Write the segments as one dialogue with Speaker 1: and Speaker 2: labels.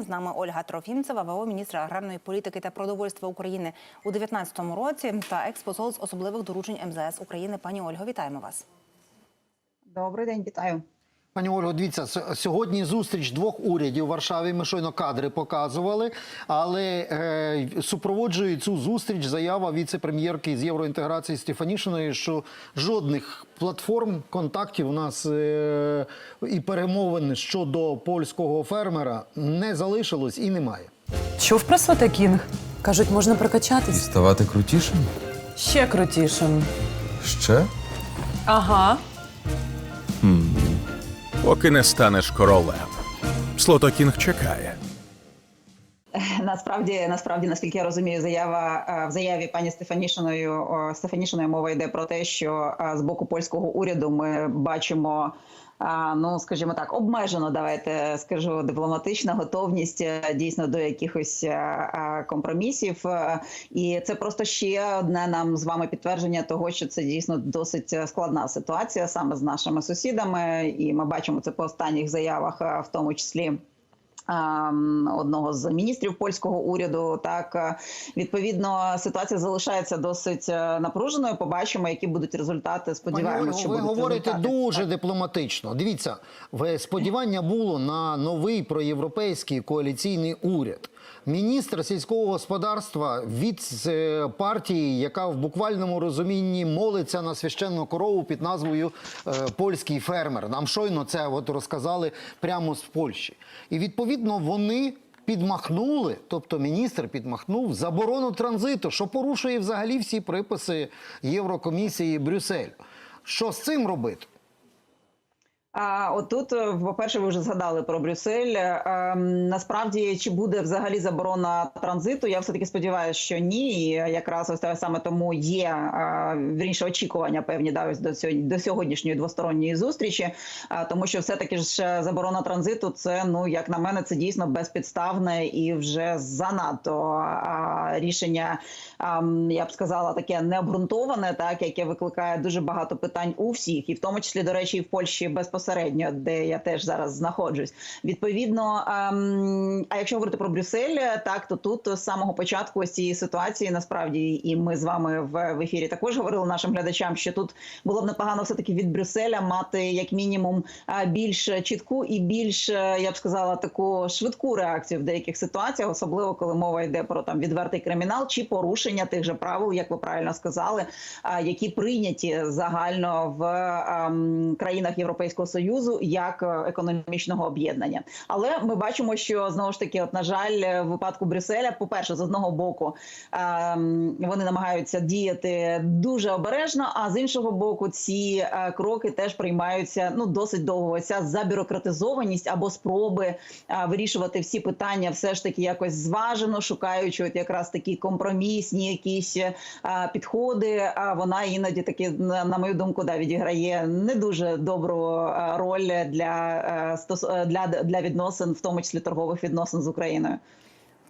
Speaker 1: З нами Ольга Трофімцева, ВО міністра аграрної політики та продовольства України у 2019 році та експосол з особливих доручень МЗС України. Пані Ольго, вітаємо вас.
Speaker 2: Добрий день, вітаю.
Speaker 3: Пані Ольго, дивіться, сьогодні зустріч двох урядів в Варшаві. Ми щойно кадри показували, але е, супроводжує цю зустріч заява віце-прем'єрки з євроінтеграції Стефанішиної, що жодних платформ контактів у нас е, і перемовин щодо польського фермера не залишилось і немає.
Speaker 4: Чув про Сота Кінг? Кажуть, можна прокачатись.
Speaker 5: Ставати крутішим?
Speaker 4: Ще крутішим.
Speaker 5: Ще?
Speaker 4: Ага.
Speaker 6: Поки не станеш королем. Слотокінг чекає.
Speaker 2: Насправді, насправді, наскільки я розумію, заява е, в заяві пані Стефанішиною Стефанішиною мова йде про те, що е, з боку польського уряду ми бачимо. Ну, скажімо так, обмежено, давайте скажу дипломатична готовність е, дійсно до якихось е, е, компромісів, і це просто ще одне нам з вами підтвердження того, що це дійсно досить складна ситуація саме з нашими сусідами, і ми бачимо це по останніх заявах, в тому числі одного з міністрів польського уряду. Так е, відповідно ситуація залишається досить е, напруженою. Побачимо, які будуть результати. Сподіваємося, що
Speaker 3: ви
Speaker 2: будуть
Speaker 3: говорите
Speaker 2: результати.
Speaker 3: дуже
Speaker 2: Так.
Speaker 3: дипломатично. Дивіться, сподівання було на новий проєвропейський коаліційний уряд. Міністр сільського господарства від е, партії, яка в буквальному розумінні молиться на священну корову під назвою е, Польський фермер. Нам щойно це от розказали прямо з Польщі. І відповідно вони. Підмахнули, тобто міністр підмахнув заборону транзиту, що порушує взагалі всі приписи Єврокомісії Брюсселю. Що з цим робити?
Speaker 2: А отут, е, по-перше, ви вже згадали про Брюссель. Ем, насправді, чи буде взагалі заборона транзиту? Я все таки сподіваюся, що ні. І якраз ось саме тому є е, вірніше очікування певні да, ось до сьогодні до сьогоднішньої двосторонньої зустрічі. Е, тому що все таки ж е, заборона транзиту, це ну як на мене, це дійсно безпідставне і вже занадто е, рішення. ем, я б сказала, таке необґрунтоване, так яке викликає дуже багато питань у всіх, і в тому числі, до речі, і в Польщі безпосередньо, де я теж зараз знаходжусь. Відповідно, ем, а якщо говорити про Брюссель, так то тут з самого початку ось цієї ситуації насправді, і ми з вами в, ефірі також говорили нашим глядачам, що тут було б непогано все таки від Брюсселя мати як мінімум е, більш чітку і більш е, я б сказала таку швидку реакцію в деяких ситуаціях, особливо коли мова йде про там відвертий кримінал чи порушення тих же правил, як ви правильно сказали, які прийняті загально в ем, країнах Європейського союзу як е, економічного об'єднання. Але ми бачимо, що знову ж таки, от на жаль, в випадку Брюсселя, по перше, з одного боку ем, вони намагаються діяти дуже обережно, а з іншого боку, ці е, кроки теж приймаються ну досить довго. Ця забюрократизованість або спроби е, вирішувати всі питання, все ж таки якось зважено, шукаючи от якраз такі компромісні якісь е, підходи. А вона іноді таки, на мою думку, да, відіграє не дуже добру е, роль для, е, е, для, для відносин, в тому числі торгових відносин з Україною.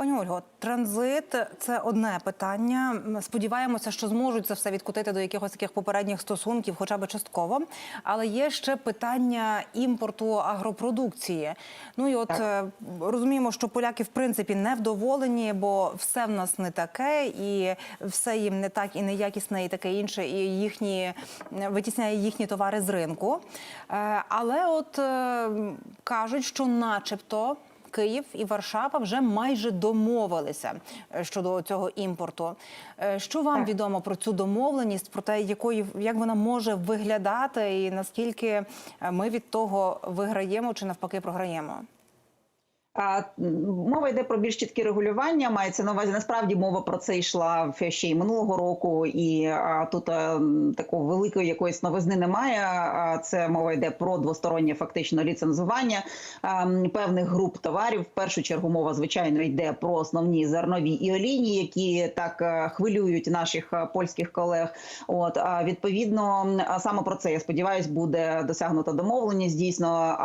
Speaker 1: Пані Ольго, транзит це одне питання. Сподіваємося, що зможуть це все відкотити до якихось таких попередніх стосунків, хоча б частково. Але є ще питання імпорту агропродукції. Ну і от
Speaker 2: Так.
Speaker 1: е, розуміємо, що поляки в принципі не вдоволені, бо все в нас не таке, і все їм не так і неякісне, і таке інше, і їхні витісняє їхні товари з ринку. Е, Але от е, кажуть, що, начебто. Київ і Варшава вже майже домовилися е, щодо цього імпорту. Е, Що вам відомо про цю домовленість, про те, якої як вона може виглядати, і наскільки е, ми від того виграємо чи навпаки програємо?
Speaker 2: Мова йде про більш чіткі регулювання. Мається на увазі. Насправді мова про це йшла ще й минулого року, і тут а, такої великої якоїсь новизни немає. Це мова йде про двостороннє фактично ліцензування певних груп товарів. В першу чергу мова звичайно йде про основні зернові і олійні, які так хвилюють наших польських колег. От відповідно, саме про це я сподіваюся, буде досягнута домовленість. Дійсно,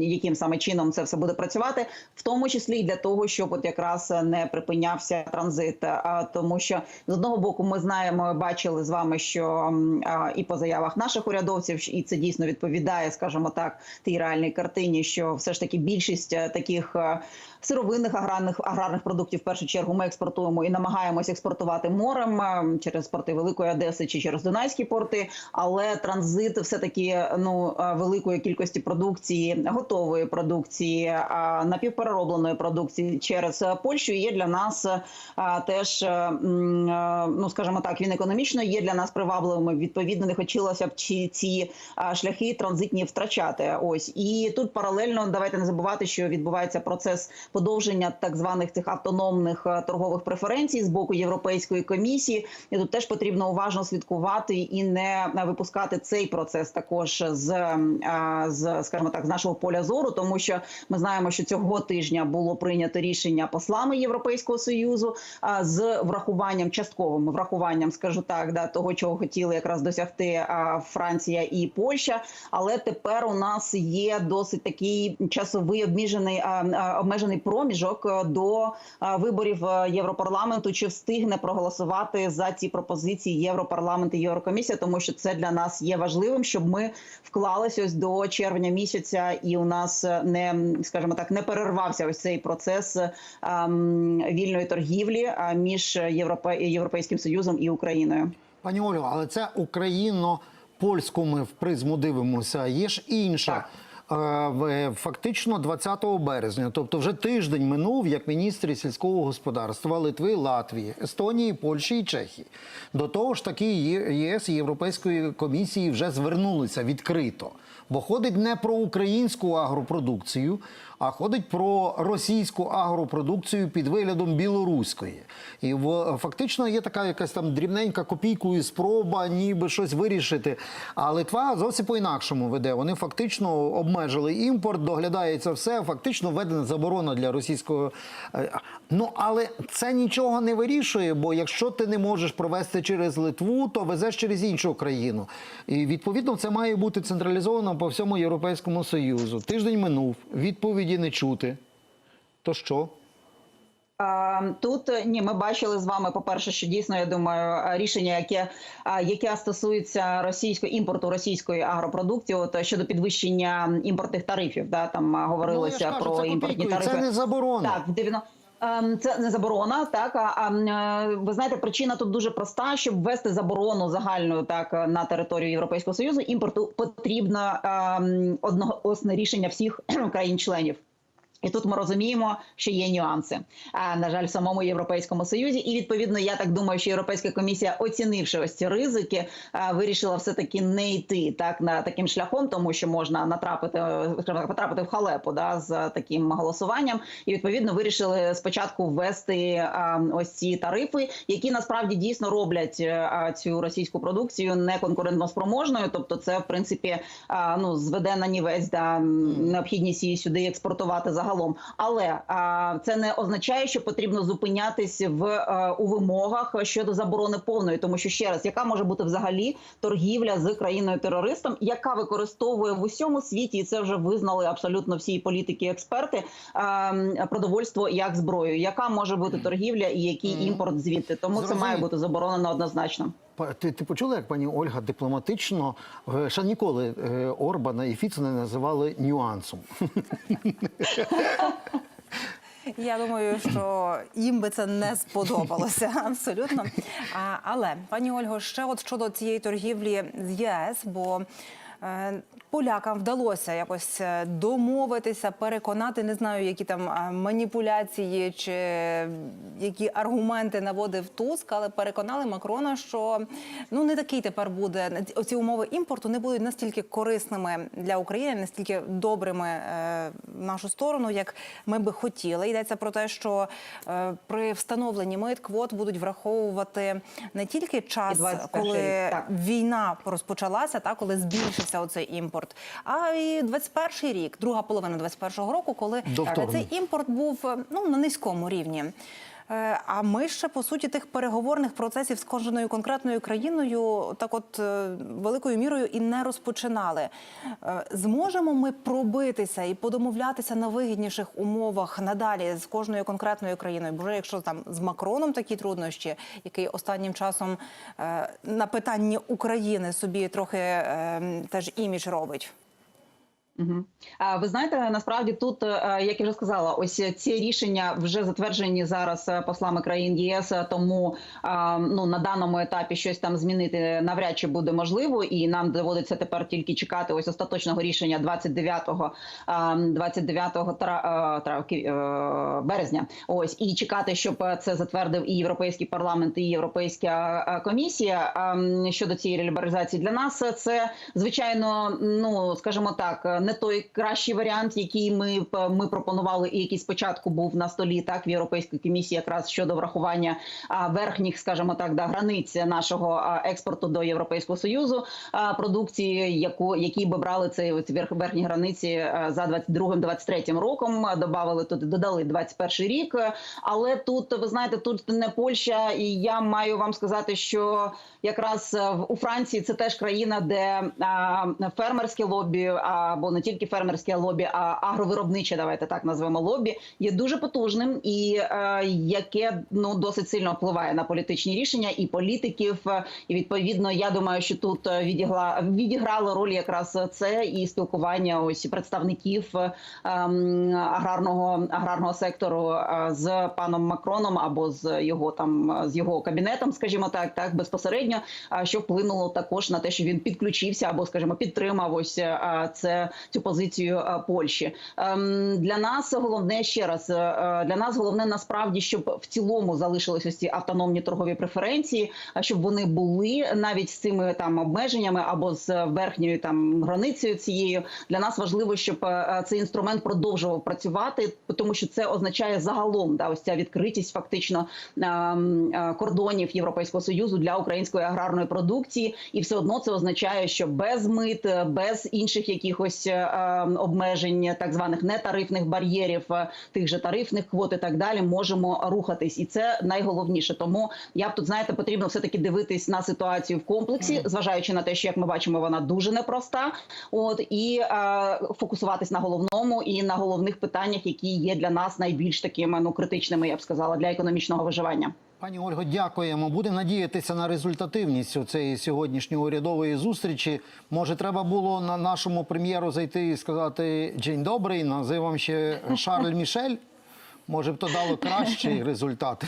Speaker 2: яким саме чином це все буде працювати. В тому числі і для того, щоб от якраз не припинявся транзит. А тому, що з одного боку, ми знаємо, бачили з вами, що а, і по заявах наших урядовців, і це дійсно відповідає, скажімо так, тій реальній картині, що все ж таки більшість е, таких е, сировинних аграрних аграрних продуктів в першу чергу ми експортуємо і намагаємось експортувати морем е, через порти Великої Одеси чи через Дунайські порти. Але транзит все таки ну е, великої кількості продукції, готової продукції, е, напівпереробленої продукції через е, Польщу є для нас е, теж, е, е, ну скажімо так, він економічно є для нас привабливим. Відповідно, не хотілося б ці, ці е, шляхи транзитні втрачати. Ось і тут паралельно давайте не забувати, що відбувається процес подовження так званих цих автономних е, торгових преференцій з боку Європейської комісії. І тут теж потрібно уважно слідкувати і не е, випускати цей процес також з, е, з скажімо так, з нашого поля зору, тому що ми знаємо, що цього тижня було прийнято рішення послами Європейського союзу з врахуванням частковим врахуванням, скажу так, да того, чого хотіли якраз досягти Франція і Польща. Але тепер у нас є досить такий часовий обмежений обмежений проміжок е, до виборів е, Європарламенту. Чи встигне проголосувати за ці пропозиції Європарламент і Єврокомісія, тому що це для нас є важливим, щоб ми вклалися ось до червня місяця, і у нас е, не скажімо так, не перервався ось цей процес ем, вільної торгівлі між Європе... Європейським Союзом і Україною.
Speaker 3: Пані Олю, але це україно-польську ми в призму дивимося. Є ж інша. Е, в- Фактично 20 березня, тобто вже тиждень минув, як міністри сільського господарства Литви, Латвії, Естонії, Польщі і Чехії. До того ж таки Є- ЄС і Європейської комісії вже звернулися відкрито. Бо ходить не про українську агропродукцію, а ходить про російську агропродукцію під виглядом білоруської. І фактично є така якась там дрібненька копійкою спроба, ніби щось вирішити. А Литва зовсім по-інакшому веде. Вони фактично обмежили імпорт, доглядається все, фактично введена заборона для російського. е, Ну але це нічого не вирішує, бо якщо ти не можеш провести через Литву, то везеш через іншу країну. І відповідно це має бути централізовано по всьому Європейському Союзу. Тиждень минув, відповіді не чути. То що?
Speaker 2: Тут ні, ми бачили з вами. По перше, що дійсно я думаю, рішення, яке яке стосується російської імпорту російської агропродукції, от щодо підвищення імпортних тарифів, да там говорилося
Speaker 3: Ну, ж кажу,
Speaker 2: про
Speaker 3: це
Speaker 2: імпортні
Speaker 3: копійкою,
Speaker 2: тарифи.
Speaker 3: Це не заборона.
Speaker 2: Так, дивно. Ем, Це не заборона, так а, е, ви знаєте, причина тут дуже проста. Щоб ввести заборону загальну так на територію Європейського союзу, імпорту потрібно ем, одноголосне рішення всіх країн-членів. І тут ми розуміємо, що є нюанси. А на жаль, в самому європейському союзі, і відповідно, я так думаю, що Європейська комісія, оцінивши ось ці ризики, вирішила все таки не йти так на таким шляхом, тому що можна натрапити потрапити в халепу да з таким голосуванням. І відповідно вирішили спочатку ввести ось ці тарифи, які насправді дійсно роблять цю російську продукцію неконкурентноспроможною. Тобто, це в принципі ну зведе на нівець да необхідність її сюди експортувати загалом. Але а, це не означає, що потрібно зупинятись в е, у вимогах щодо заборони повної, тому що ще раз, яка може бути взагалі торгівля з країною терористом, яка використовує в усьому світі, і це вже визнали абсолютно всі політики, і експерти е, продовольство як зброю. Яка може бути торгівля і який імпорт звідти? Тому це має бути заборонено однозначно.
Speaker 3: Ти, ти почула, як пані Ольга дипломатично е, ще ніколи е, Орбана і Фіца не називали нюансом.
Speaker 1: Я думаю, що їм би це не сподобалося абсолютно. А, але пані Ольго, ще от щодо цієї торгівлі з ЄС, бо полякам вдалося якось е, домовитися, переконати, не знаю, які там е, маніпуляції чи які аргументи наводив Туск, але переконали Макрона, що ну не такий тепер буде ці умови імпорту не будуть настільки корисними для України, настільки добрими е, в нашу сторону, як ми би хотіли. Йдеться про те, що е, при встановленні мит квот будуть враховувати не тільки час,
Speaker 2: 21
Speaker 1: коли
Speaker 2: так.
Speaker 1: війна розпочалася, та коли збільшився оцей імпорт, а і 21 рік, друга половина 21-го року, коли
Speaker 3: До
Speaker 1: е, цей імпорт був е, ну на низькому рівні. Е, А ми ще по суті тих переговорних процесів з кожною конкретною країною, так от е, великою мірою і не розпочинали. Е, Зможемо ми пробитися і подомовлятися на вигідніших умовах надалі з кожною конкретною країною? Бо вже якщо там з Макроном такі труднощі, який останнім часом на питанні України собі трохи теж імідж робить.
Speaker 2: А ви знаєте, насправді тут, е, як я вже сказала, ось ці рішення вже затверджені зараз е, послами країн єС. е, Тому ну на даному етапі щось там змінити навряд чи буде можливо, і нам доводиться тепер тільки чекати ось остаточного рішення 29 а, 29 тра- е, травки е, березня. Ось і чекати, щоб це затвердив і європейський парламент, і європейська комісія а, щодо цієї лібералізації. Для нас це звичайно, ну скажімо так, не той кращий варіант, який ми ми пропонували, і який спочатку був на столі, так в європейській комісії, якраз щодо врахування верхніх, скажімо так, да границь нашого експорту до європейського союзу продукції, яку які би брали цей верхні границі а, за 22-23 роком. а, Добавили туди, додали 21 рік. Але тут ви знаєте, тут не Польща, і я маю вам сказати, що якраз е, у Франції це теж країна, де фермерське лобі, або не тільки фермерське лобі, а агровиробниче, давайте так назвемо лобі, є дуже потужним і е, яке ну досить сильно впливає на політичні рішення і політиків. І відповідно, я думаю, що тут е, відігла відіграло роль якраз це і спілкування ось представників е, аграрного аграрного сектору е, з паном Макроном або з його там з його кабінетом, скажімо так, так безпосередньо, що вплинуло також на те, що він підключився або, скажімо, підтримав ось це цю позицію е, Польщі. Ем, Для нас головне ще раз е, е, для нас головне насправді, щоб в цілому залишились ось ці автономні торгові преференції, а щоб вони були навіть з цими там обмеженнями або з верхньою там границею цією. Для нас важливо, щоб цей інструмент продовжував працювати, тому що це означає загалом да ось ця відкритість фактично ем, кордонів Європейського союзу для української аграрної продукції, і все одно це означає, що без мит, без інших якихось обмежень, так званих нетарифних бар'єрів, е, тих же тарифних квот і так далі, можемо рухатись, і це найголовніше. Тому я б тут знаєте, потрібно все таки дивитись на ситуацію в комплексі, зважаючи на те, що як ми бачимо, вона дуже непроста. От і е, фокусуватись на головному і на головних питаннях, які є для нас найбільш такими ну критичними, я б сказала, для економічного виживання.
Speaker 3: Пані Ольго, дякуємо. Будемо надіятися на результативність цієї сьогоднішньої урядової зустрічі. Може, треба було на нашому прем'єру зайти і сказати Джень добрий, називам ще Шарль Мішель. Може б то дало кращий результат.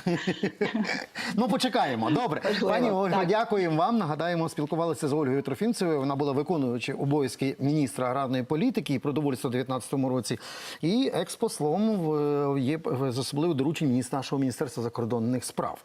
Speaker 3: ну, почекаємо. Добре. Пані Ольга,
Speaker 2: так.
Speaker 3: дякуємо вам. Нагадаємо, спілкувалися з Ольгою Трофімцевою. Вона була виконуючою обов'язки міністра аграрної політики і продовольства у 2019 році. І експослом є з особливо доручень міністра нашого міністерства закордонних справ.